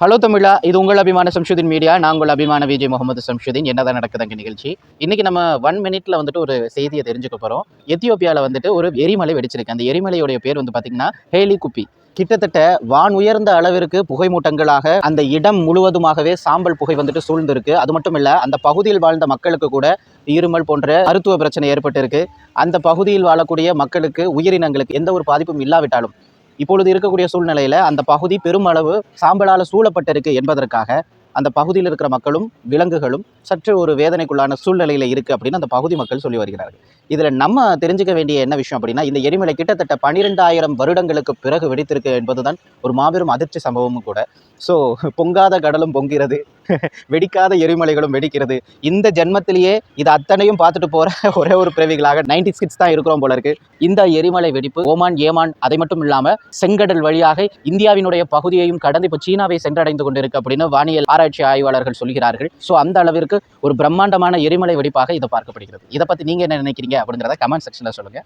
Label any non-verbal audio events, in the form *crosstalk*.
Hello தமிழா இது உங்கள் அபிமான சம்ஷுதீன் மீடியா. நாங்கள் அபிமான விஜய் முகமது சம்ஷுதீன். என்னதான் நடக்குதுங்க நிகழ்ச்சி? இன்னைக்கு நம்ம ஒன் மினிட்ல வந்துட்டு ஒரு செய்தியை தெரிஞ்சுக்க போறோம். எத்தியோப்பியாவில் வந்துட்டு ஒரு எரிமலை வெடிச்சிருக்கு. அந்த எரிமலையுடைய பேர் வந்து பார்த்தீங்கன்னா ஹேலி குப்பி கிட்டத்தட்ட வான் உயர்ந்த அளவிற்கு புகைமூட்டங்களாக அந்த இடம் முழுவதுமாகவே சாம்பல் புகை வந்துட்டு சூழ்ந்திருக்கு. அது மட்டும் இல்ல அந்த பகுதியில் வாழ்ந்த மக்களுக்கு கூட இருமல் போன்ற மருத்துவ பிரச்சனை ஏற்பட்டிருக்கு. அந்த பகுதியில் வாழக்கூடிய மக்களுக்கு உயிரினங்களுக்கு எந்த ஒரு பாதிப்பும் இல்லாவிட்டாலும் இப்பொழுது இருக்கக்கூடிய சூழ்நிலையில் அந்த பகுதி பெருமளவு சாம்பலால் சூழப்பட்டிருக்கு என்பதற்காக அந்த பகுதியில் இருக்கிற மக்களும் விலங்குகளும் சற்று ஒரு வேதனைக்குள்ளான சூழ்நிலையில் இருக்குது அப்படின்னு அந்த பகுதி மக்கள் சொல்லி வருகிறார்கள். இதில் நம்ம தெரிஞ்சுக்க வேண்டிய என்ன விஷயம் அப்படின்னா இந்த எரிமலை கிட்டத்தட்ட பனிரெண்டாயிரம் வருடங்களுக்கு பிறகு வெடித்திருக்கு என்பதுதான் ஒரு மாபெரும் அதிர்ச்சி சம்பவமும் கூட. ஸோ பொங்காத கடலும் பொங்கிறது *laughs* வெடிக்காத எரிமலைகளும் வெடிக்கிறது. இந்த ஜென்மத்திலேயே இது அத்தனையும் பார்த்துட்டு போற *laughs* ஒரே ஒரு பிறவிகளாக நைன்டி சிக்ஸ் தான் இருக்கிறோம் போல இருக்கு. இந்த எரிமலை வெடிப்பு ஓமான் ஏமான் அதை மட்டும் இல்லாம செங்கடல் வழியாக இந்தியாவினுடைய பகுதியையும் கடந்து இப்போ சீனாவை சென்றடைந்து கொண்டிருக்கு அப்படின்னு வானியல் ஆராய்ச்சி ஆய்வாளர்கள் சொல்கிறார்கள். ஸோ அந்த அளவிற்கு ஒரு பிரம்மாண்டமான எரிமலை வெடிப்பாக இது பார்க்கப்படுகிறது. இதை பத்தி நீங்க என்ன நினைக்கிறீங்க அப்படிங்கிறத கமெண்ட் செக்ஷன்ல சொல்லுங்க.